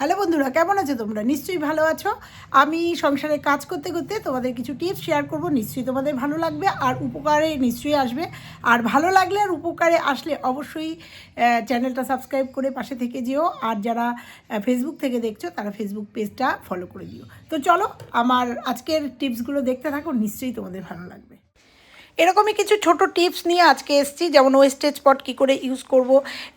Hello বন্ধুরা, কেমন আছো তোমরা? নিশ্চয়ই ভালো আছো। আমি সংসারে কাজ করতে করতে তোমাদের কিছু টিপস শেয়ার করব। নিশ্চয়ই তোমাদের ভালো লাগবে, আর উপকারে নিশ্চয়ই আসবে। আর ভালো লাগলে আর উপকারে আসলে অবশ্যই চ্যানেলটা সাবস্ক্রাইব করে পাশে থেকে যেও। আর যারা ফেসবুক থেকে দেখছ, তারা ফেসবুক পেজটা ফলো করে দিও। তো চলো, আমার আজকের টিপসগুলো দেখতে থাকো। নিশ্চয়ই তোমাদের ভালো লাগবে। এরকমই কিছু ছোট টিপস নিয়ে আজকে এসেছি, যেমন ওয়েস্টেজ পট কী করে ইউজ করব,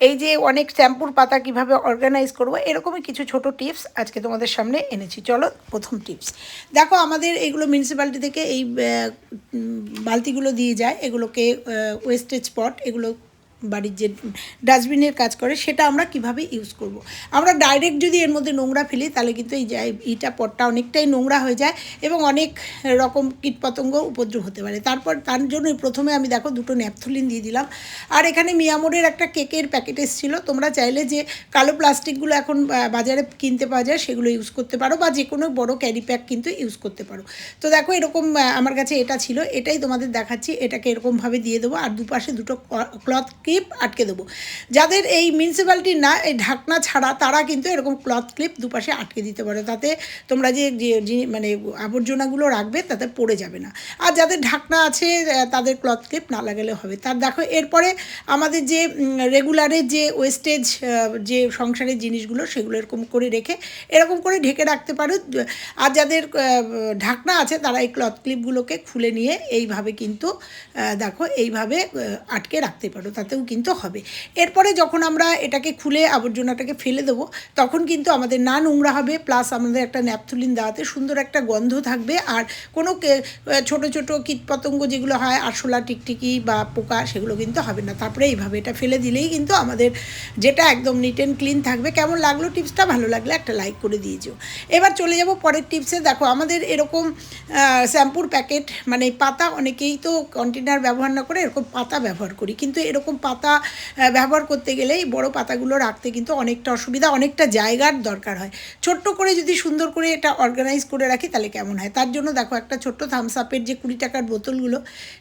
এই যে অনেক শ্যাম্পুর পাতা কীভাবে অর্গানাইজ করব, এরকমই কিছু ছোট টিপস আজকে তোমাদের সামনে এনেছি। চলো প্রথম টিপস। দেখো, আমাদের এগুলো মিউনিসিপ্যালিটি থেকে এই বালতিগুলো দিয়ে যায়, এগুলোকে ওয়েস্টেজ পট এগুলো বাড়ির যে ডাস্টবিনের কাজ করে, সেটা আমরা কীভাবে ইউজ করব। আমরা ডাইরেক্ট যদি এর মধ্যে নোংরা ফেলি, তাহলে কিন্তু এই ইটা পটটা অনেকটাই নোংরা হয়ে যায় এবং অনেক রকম কীটপতঙ্গ উপদ্রব হতে পারে। তারপর তার জন্যই প্রথমে আমি দেখো দুটো ন্যাপথলিন দিয়ে দিলাম। আর এখানে মিয়ামোরের একটা কেকের প্যাকেট এসেছিল। তোমরা চাইলে যে কালো প্লাস্টিকগুলো এখন বাজারে কিনতে পাওয়া যায়, সেগুলো ইউজ করতে পারো বা যে কোনো বড় ক্যারি প্যাক কিন্তু ইউজ করতে পারো। তো দেখো এরকম আমার কাছে এটা ছিল। এটাই তোমাদের দেখাচ্ছি। এটাকে এরকমভাবে দিয়ে দেবো। আর দুপাশে দুটো ক্লথ ক্লিপ আটকে দেবো। যাদের এই মিউনিসিপ্যালিটির না, এই ঢাকনা ছাড়া তারা কিন্তু এরকম ক্লথ ক্লিপ দুপাশে আটকে দিতে পারো। তাতে তোমরা যে মানে আবর্জনাগুলো রাখবে তাতে পড়ে যাবে না। আর যাদের ঢাকনা আছে তাদের ক্লথ ক্লিপ না লাগালে হবে। তার দেখো, এরপরে আমাদের যে রেগুলারের যে ওয়েস্টেজ যে সংসারের জিনিসগুলো সেগুলো এরকম করে রেখে এরকম করে ঢেকে রাখতে পারো। আর যাদের ঢাকনা আছে তারা এই ক্লথ ক্লিপগুলোকে খুলে নিয়ে এইভাবে কিন্তু দেখো, এইভাবে আটকে রাখতে পারো। তাতেও কিন্তু হবে। এরপরে যখন আমরা এটাকে খুলে আবর্জনাটাকে ফেলে দেবো, তখন কিন্তু আমাদের না নোংরা হবে প্লাস আমাদের একটা ন্যাপথুলিন দেওয়াতে সুন্দর একটা গন্ধ থাকবে। আর কোনো ছোট ছোট কীটপতঙ্গ যেগুলো হয়, আরশোলা, টিকটিকি বা পোকা, সেগুলো কিন্তু হবে না। তারপরে এইভাবে এটা ফেলে দিলেই কিন্তু আমাদের যেটা একদম নিট অ্যান্ড ক্লিন থাকবে। কেমন লাগল টিপসটা? ভালো লাগলে একটা লাইক করে দিয়েছ এবার চলে যাব পরের টিপসে। দেখো, আমাদের এরকম শ্যাম্পুর প্যাকেট মানে পাতা অনেকেই তো কন্টেনার ব্যবহার না করে এরকম পাতা ব্যবহার করি। কিন্তু এরকম পাতা ব্যবহার করতে গেলে এই বড় পাতাগুলো রাখতে কিন্তু অনেকটা অসুবিধা, অনেকটা জায়গার দরকার হয়। ছোট্ট করে যদি সুন্দর করে এটা অর্গানাইজ করে রাখি তাহলে কেমন হয়? তার জন্য দেখো একটা ছোট্ট থামস আপের যে কুড়ি টাকার বোতলগুলো,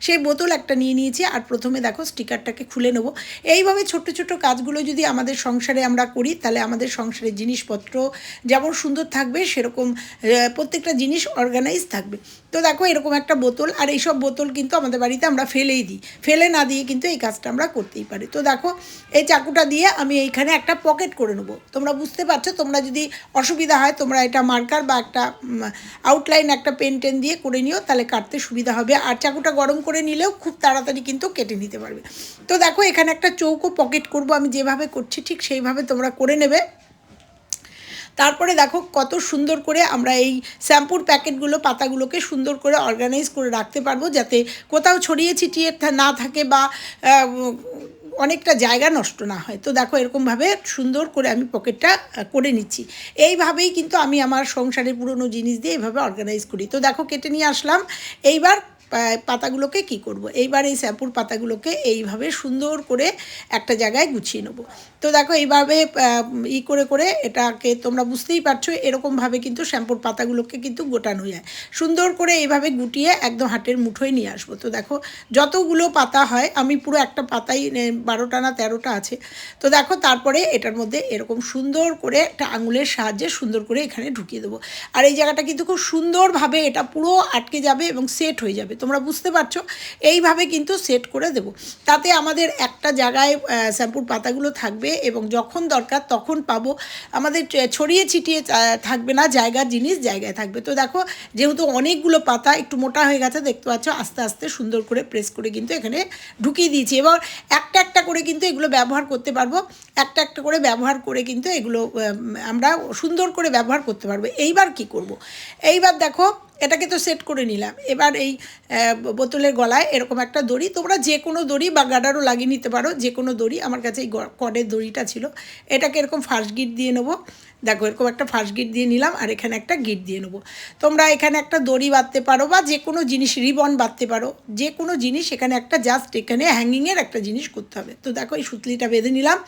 সেই বোতল একটা নিয়ে নিয়েছি আর প্রথমে দেখো স্টিকারটাকে খুলে নেব। এইভাবে ছোট্ট ছোট্ট কাজগুলো যদি আমাদের সংসারে আমরা করি তাহলে আমাদের সংসারের জিনিসপত্র যেমন সুন্দর থাকবে, সেরকম প্রত্যেকটা জিনিস অর্গানাইজ থাকবে। তো দেখো এরকম একটা বোতল আর এইসব বোতল কিন্তু আমাদের বাড়িতে আমরা ফেলেই দিই। ফেলে না দিয়ে কিন্তু এই কাজটা আমরা করতেই পারে। তো দেখো, এই চাকুটা দিয়ে আমি এইখানে একটা পকেট করে নেব। তোমরা বুঝতে পারছ, তোমরা যদি অসুবিধা হয়, তোমরা এটা মার্কার বা একটা আউটলাইন একটা পেন টেন দিয়ে করে নিও, তাহলে কাটতে সুবিধা হবে। আর চাকুটা গরম করে নিলেও খুব তাড়াতাড়ি কিন্তু কেটে নিতে পারবে। তো দেখো, এখানে একটা চৌকো পকেট করব আমি যেভাবে করছি, ঠিক সেইভাবে তোমরা করে নেবে। তারপরে দেখো কত সুন্দর করে আমরা এই শ্যাম্পুর প্যাকেটগুলো, পাতাগুলোকে সুন্দর করে অর্গানাইজ করে রাখতে পারব যাতে কোথাও ছড়িয়ে ছিটিয়ে না থাকে বা অনেকটা জায়গা নষ্ট না হয়। তো দেখো এরকমভাবে সুন্দর করে আমি পকেটটা করে নিচ্ছি। এইভাবেই কিন্তু আমি আমার সংসারের পুরনো জিনিস দিয়ে এইভাবে অর্গানাইজ করি। তো দেখো কেটে নিয়ে আসলাম। এইবার পাতাগুলোকে কি করব। এইবার এই শ্যাম্পুর পাতাগুলোকে এইভাবে সুন্দর করে একটা জায়গায় গুছিয়ে নেব। তো দেখো এইভাবে ই করে করে এটাকে তোমরা বুঝতেই পারছ এরকমভাবে কিন্তু শ্যাম্পুর পাতাগুলোকে কিন্তু গোটানো যায়। সুন্দর করে এইভাবে গুটিয়ে একদম হাটের মুঠোয় নিয়ে আসব। তো দেখো, যতগুলো পাতা হয়, আমি পুরো একটা পাতাই বারোটা না তেরোটা আছে। তো দেখো, তারপরে এটার মধ্যে এরকম সুন্দর করে একটা আঙুলের সাহায্যে সুন্দর করে এখানে ঢুকিয়ে দেবো। আর এই জায়গাটা কিন্তু খুব সুন্দরভাবে এটা পুরো আটকে যাবে এবং সেট হয়ে যাবে। তোমরা বুঝতে পারছ? এইভাবে কিন্তু সেট করে দেবো। তাতে আমাদের একটা জায়গায় শ্যাম্পুর পাতাগুলো থাকবে এবং যখন দরকার তখন পাবো। আমাদের ছড়িয়ে ছিটিয়ে থাকবে না জায়গার জিনিস জায়গায় থাকবে। তো দেখো, যেহেতু অনেকগুলো পাতা একটু মোটা হয়ে গেছে, দেখতে পাচ্ছ আস্তে আস্তে সুন্দর করে প্রেস করে কিন্তু এখানে ঢুকিয়ে দিয়েছি। এবার একটা একটা করে কিন্তু এগুলো ব্যবহার করতে পারব। একটা একটা করে ব্যবহার করে কিন্তু এগুলো আমরা সুন্দর করে ব্যবহার করতে পারব। এইবার কি করব। এইবার দেখো এটাকে তো সেট করে নিলাম। এবার এই বোতলের গলায় এরকম একটা দড়ি, তোমরা যে কোনো দড়ি বা গাডারও লাগিয়ে নিতে পারো যে কোনো দড়ি, আমার কাছে এই কডের দড়িটা ছিল। এটাকে এরকম ফার্স্ট গিট দিয়ে নেব। দেখো, এরকম একটা ফার্স্ট গিট দিয়ে নিলাম আর এখানে একটা গিট দিয়ে নেব। তোমরা এখানে একটা দড়ি বাঁধতে পারো বা যে কোনো জিনিস, রিবন বাঁধতে পারো। যে কোনো জিনিস এখানে একটা জাস্ট এখানে হ্যাঙ্গিংয়ের একটা জিনিস করতে হবে। তো দেখো, এই সুতলিটা বেঁধে নিলাম।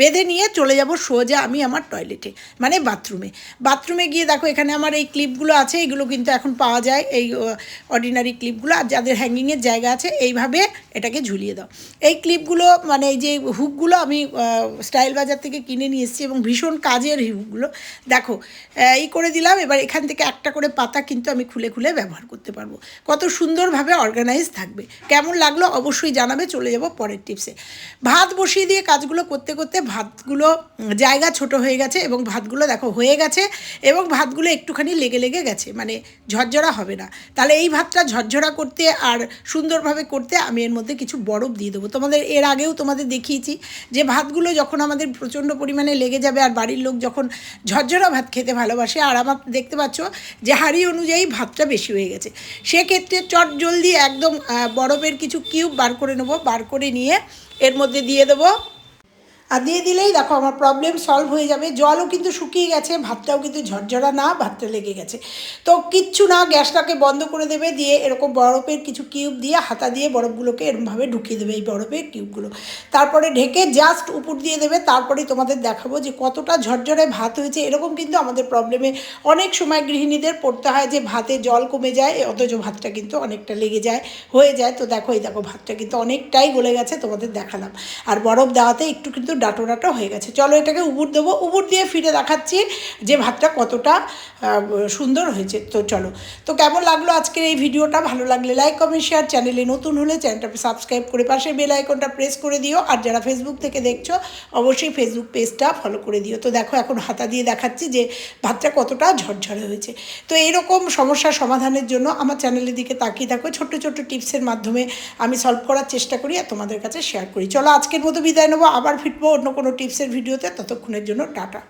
বেঁধে নিয়ে চলে যাব সোজা আমি আমার টয়লেটে মানে বাথরুমে বাথরুমে গিয়ে দেখো, এখানে আমার এই ক্লিপগুলো আছে, এগুলো কিন্তু এখন পাওয়া যায়। এই অর্ডিনারি ক্লিপগুলো আর যাদের হ্যাঙ্গিংয়ের জায়গা আছে, এইভাবে এটাকে ঝুলিয়ে দাও। এই ক্লিপগুলো মানে এই যে হুকগুলো আমি স্টাইল বাজার থেকে কিনে নিয়ে এসেছি এবং ভীষণ কাজের হুকগুলো ভাতগুলো দেখো এই করে দিলাম, এবার এখান থেকে একটা করে পাতা কিন্তু আমি খুলে খুলে ব্যবহার করতে পারব। কত সুন্দরভাবে অর্গানাইজ থাকবে। কেমন লাগল অবশ্যই জানাবে, চলে যাব পরের টিপসে ভাত বসিয়ে দিয়ে কাজগুলো করতে করতে ভাতগুলো জায়গা ছোট হয়ে গেছে এবং ভাতগুলো দেখো হয়ে গেছে এবং ভাতগুলো একটুখানি লেগে লেগে গেছে মানে ঝরঝরা হবে না। তাহলে এই ভাতটা ঝরঝরা করতে আর সুন্দরভাবে করতে আমি এর মধ্যে কিছু বরফ দিয়ে দেবো। তোমাদের, এর আগেও তোমাদের দেখিয়েছি যে ভাতগুলো যখন আমাদের প্রচণ্ড পরিমাণে লেগে যাবে আর বাড়ির লোক যখন ঝরঝরা ভাত খেতে ভালোবাসে। আর আমার দেখতে পাচ্ছ যে হাড়ি অনুযায়ী ভাতটা বেশি হয়ে গেছে। সেক্ষেত্রে চট জলদি একদম বরফের কিছু কিউব বার করে নেব, বার করে নিয়ে এর মধ্যে দিয়ে দেবো আর দিয়ে দিলেই দেখো আমার প্রবলেম সলভ হয়ে যাবে। জলও কিন্তু শুকিয়ে গেছে, ভাতটাও কিন্তু ঝরঝরা না, ভাতটা লেগে গেছে। তো কিচ্ছু না, গ্যাসটাকে বন্ধ করে দেবে, দিয়ে এরকম বরফের কিছু কিউব দিয়ে হাতা দিয়ে বরফগুলোকে এরমভাবে ঢুকিয়ে দেবে এই বরফের কিউবগুলো তারপরে ঢেকে জাস্ট উপর দিয়ে দেবে তারপরে তোমাদের দেখাবো যে কতটা ঝরঝরে ভাত হয়েছে। এরকম কিন্তু আমাদের প্রবলেমে অনেক সময় গৃহিণীদের পড়তে হয় যে ভাতে জল কমে যায়, অথচ ভাতটা কিন্তু অনেকটা লেগে যায়, হয়ে যায়। তো দেখো এই দেখো, ভাতটা কিন্তু অনেকটাই গলে গেছে, তোমাদের দেখালাম। আর বরফ দেওয়াতে একটু কিন্তু ডাটো ডাটো হয়ে গেছে। চলো এটাকে উবুর দেবো। উবুর দিয়ে ফিরে দেখাচ্ছি যে ভাতটা কতটা সুন্দর হয়েছে। তো চলো। তো কেমন লাগল আজকের এই ভিডিওটা? ভালো লাগলে লাইক কমেন্ট শেয়ার চ্যানেলে নতুন হলে চ্যানেলটাকে সাবস্ক্রাইব করে পাশে বেল আইকনটা প্রেস করে দিও। আর যারা ফেসবুক থেকে দেখছ, অবশ্যই ফেসবুক পেজটা ফলো করে দিও। তো দেখো এখন হাতা দিয়ে দেখাচ্ছি যে ভাতটা কতটা ঝরঝরে হয়েছে। তো এইরকম সমস্যার সমাধানের জন্য আমার চ্যানেলের দিকে তাকিয়ে থাকো। ছোট্ট ছোট্ট টিপসের মাধ্যমে আমি সলভ করার চেষ্টা করি আর তোমাদের কাছে শেয়ার করি। চলো আজকের মতো বিদায় নেব। আবার অন্য কোনো টিপসের ভিডিওতে ততক্ষণের জন্য টাটা।